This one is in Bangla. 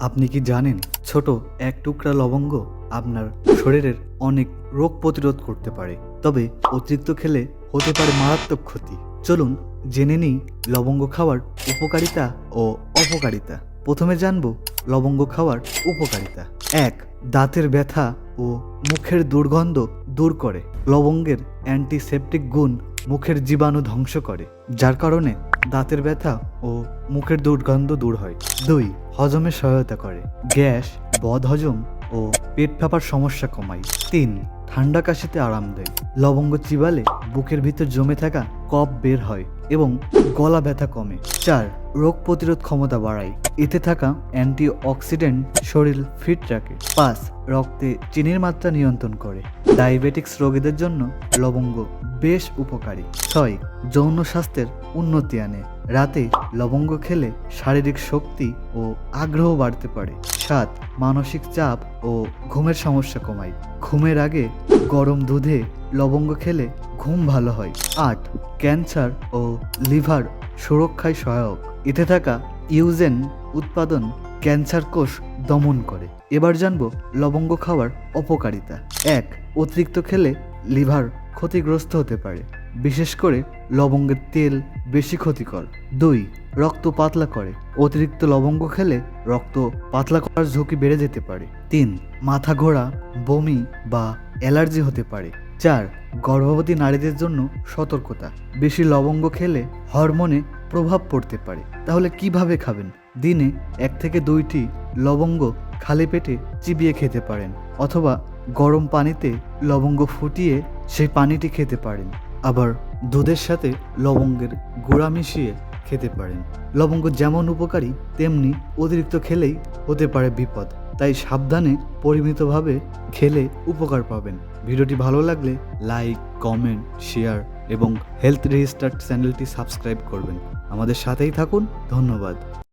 আপনি কি জানেন, ছোট এক টুকরা লবঙ্গ আপনার শরীরের অনেক রোগ প্রতিরোধ করতে পারে। তবে অতিরিক্ত খেলে হতে পারে মারাত্মক ক্ষতি। চলুন জেনে নিই লবঙ্গ খাওয়ার উপকারিতা ও অপকারিতা। প্রথমে জানব লবঙ্গ খাওয়ার উপকারিতা। এক, দাঁতের ব্যথা ও মুখের দুর্গন্ধ দূর করে। লবঙ্গের অ্যান্টিসেপটিক গুণ মুখের জীবাণু ধ্বংস করে, যার কারণে দাঁতের ব্যথা ও মুখের দুর্গন্ধ দূর হয়। দুই, হজমে সহায়তা করে। গ্যাস বদহজম ও পেট ফাঁপার সমস্যা কমায়। তিন, ঠান্ডা কাশিতে আরাম দেয়। লবঙ্গ চিবালে বুকের ভিতর জমে থাকা কফ বের হয় এবং গলা ব্যথা কমে। চার, রোগ প্রতিরোধ ক্ষমতা বাড়ায়। এতে থাকা অ্যান্টি অক্সিডেন্ট শরীর ফিট রাখে। পাঁচ, রক্তে চিনির মাত্রা নিয়ন্ত্রণ করে। ডায়াবেটিক্স রোগীদের জন্য লবঙ্গ বেশ উপকারী। ছয়, যৌন স্বাস্থ্যের উন্নতি আনে। রাতে লবঙ্গ খেলে শারীরিক শক্তি ও আগ্রহ বাড়তে পারে। সাত, মানসিক চাপ ও ঘুমের সমস্যা কমায়। ঘুমের আগে গরম দুধে লবঙ্গ খেলে ঘুম ভালো হয়। আট, ক্যান্সার ও লিভার সুরক্ষায় সহায়ক। এতে থাকা ইউজেন উৎপাদন ক্যান্সার কোষ দমন করে। এবার জানব লবঙ্গ খাওয়ার অপকারিতা। এক, অতিরিক্ত খেলে লিভার ক্ষতিগ্রস্ত হতে পারে। বিশেষ করে লবঙ্গের তেল বেশি ক্ষতিকর। দুই, রক্ত পাতলা করে। অতিরিক্ত লবঙ্গ খেলে রক্ত পাতলা করার ঝুঁকি বেড়ে যেতে পারে। তিন, মাথা ঘোরা, বমি বা অ্যালার্জি হতে পারে। চার, গর্ভবতী নারীদের জন্য সতর্কতা। বেশি লবঙ্গ খেলে হরমোনে প্রভাব পড়তে পারে। তাহলে কীভাবে খাবেন? দিনে এক থেকে দুইটি লবঙ্গ খালি পেটে চিবিয়ে খেতে পারেন। অথবা গরম পানিতে লবঙ্গ ফুটিয়ে সেই পানিটি খেতে পারেন। আবার দুধের সাথে লবঙ্গের গুঁড়া মিশিয়ে খেতে পারেন। লবঙ্গ যেমন উপকারী, তেমনি অতিরিক্ত খেলেই হতে পারে বিপদ। তাই সাবধানে, পরিমিতভাবে খেলে উপকার পাবেন। ভিডিওটি ভালো লাগলে লাইক, কমেন্ট, শেয়ার এবং হেলথ রেজিস্টার্ড চ্যানেলটি সাবস্ক্রাইব করবেন। আমাদের সাথেই থাকুন। ধন্যবাদ।